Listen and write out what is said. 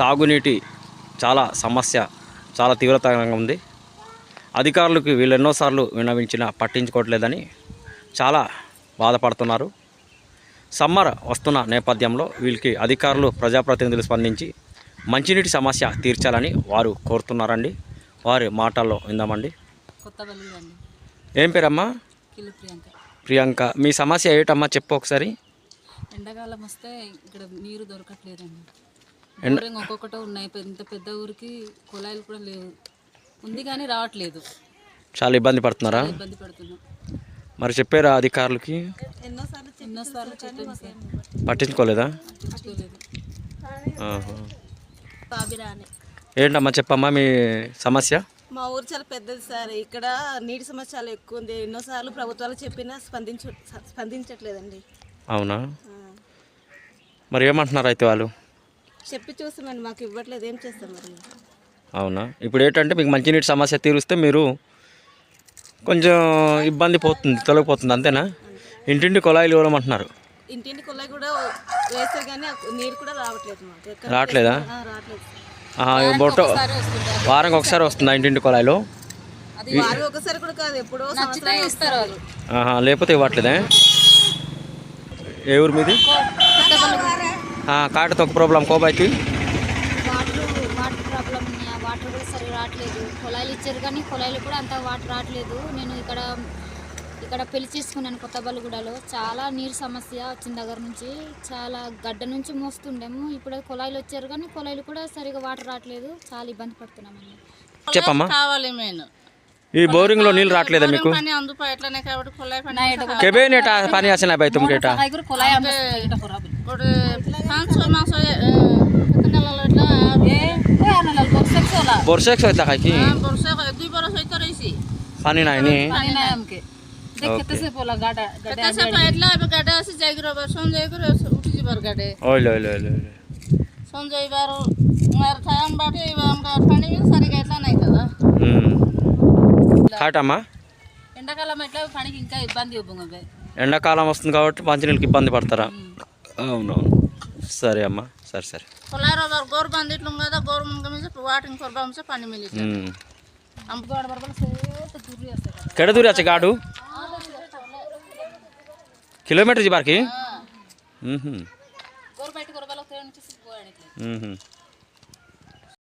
తాగునీటి చాలా సమస్య చాలా తీవ్రతరంగా ఉంది. అధికారులకు వీళ్ళు ఎన్నోసార్లు విన్నవించినా పట్టించుకోవట్లేదని చాలా బాధపడుతున్నారు. సమ్మర్ వస్తున్న నేపథ్యంలో వీళ్ళకి అధికారులు ప్రజాప్రతినిధులు స్పందించి మంచినీటి సమస్య తీర్చాలని వారు కోరుతున్నారండి. వారి మాటల్లో విందామండి. ఏం పేరమ్మా? ప్రియాంక. మీ సమస్య ఏటమ్మా చెప్పు ఒకసారి. ఎండాకాలం వస్తే ఇక్కడ నీరు దొరకట్లేదండి. ఒక్కొక్కటే ఉన్నాయి. పెద్ద పెద్ద ఊరికి కుళాయిలు కూడా లేవు. ఉంది కానీ రావట్లేదు. చాలా ఇబ్బంది పడుతున్నారా? ఇబ్బంది పడుతున్నాం. మరి చెప్పారా అధికారులకి? ఎన్నోసార్లు ఎన్నోసార్లు చెప్పాము సార్. పట్టించుకోలేదా? పట్టించుకోలేదు. ఆహా. బాబిరాని. ఏంటమ్మా చెప్పమ్మా మీ సమస్య? మా ఊరు చాలా పెద్దది సార్. ఇక్కడ నీటి సమస్య చాలా ఎక్కువ ఉంది. ఎన్నోసార్లు ప్రభుత్వాలు చెప్పినా స్పందించ స్పందించట్లేదండి. అవునా? ఆ. మరి ఏమంటున్నారు అయితే వాళ్ళు? చెప్పి చూస్తామండి మాకు ఇవ్వట్లేదు. ఏం చేస్తాం మరి? అవునా? ఇప్పుడు ఏంటంటే మీకు మంచినీటి సమస్య తీరుస్తే మీరు కొంచెం ఇబ్బంది పోతుంది తొలగిపోతుంది అంతేనా? ఇంటింటి కుళాయిలు ఇవ్వమంటున్నారు. ఇంటింటి కుళాయి కూడా వేస్తారు కానీ నీరు కూడా రావట్లేదు మాకు. ఎక్కడ రావట్లేదా? ఆ, రావట్లేదు. బొట్ట ఒకసారి వస్తుంది? వారంకి ఒకసారి వస్తుందా ఇంటింటి కుళాయిలో? అది వారు ఒకసారి కూడా కాదు ఎప్పుడో నచ్చితే ఇస్తారు వాళ్ళు. ఆహా, లేకపోతే ఇవ్వట్లేదే? ఏ ఊరు మీది? కాటతో ఒక ప్రాబ్లం కోబాయికి? వాటర్ వాటర్ ప్రాబ్లం ఉన్నాయి ఆ వాటర్ కూడా సరిగా రావట్లేదు. కుళాయిలు ఇచ్చారు కానీ కుళాయిలు కూడా అంత వాటర్ రావట్లేదు. నేను ఇక్కడ ఇక్కడ పెళ్ళి చేసుకున్నాను కొత్త బలుగూడలో చాలా నీరు సమస్య వచ్చిన దగ్గర నుంచి. చాలా గడ్డ నుంచి మోస్తుండేము. ఇప్పుడు కుళాయిలు వచ్చారు కానీ కుళాయిలు కూడా సరిగా వాటర్ రావట్లేదు. చాలా ఇబ్బంది పడుతున్నామండి. చెప్పమ్మా. కావాలి మెయిన్. ఈ బోరింగ్లో నీళ్ళు రావట్లేదా మీకు పని అందుపో ఎట్లనే కాబట్టి కుళ్ళాయి పని కెబే నేట పని ఆసిన బాయ్ తుమ్కేట కాయగూర కుళాయి అమ్మేస్తుంది గిట ఖరాబ్ ఇప్పుడు పాంచ్ మాస నెలలో ఇట్లా ఏ ఏ అన్నలు బొక్సెక్స్ होला బొర్సెక్స్ అవుతా కాకి బరుస দুই বরস হইতে রইছি పని నాయని পানি নাই హాటమ్మా ఎండాకాలం ఎట్లా? పనికి ఇంకా ఇబ్బంది ఎండాకాలం వస్తుంది కాబట్టి మంచి నీళ్ళకి ఇబ్బంది పడతారా? అవునవును. సరే అమ్మా సరే సరే. గోరు బంద్ ఇట్లు కదా గోరు వాటింగ్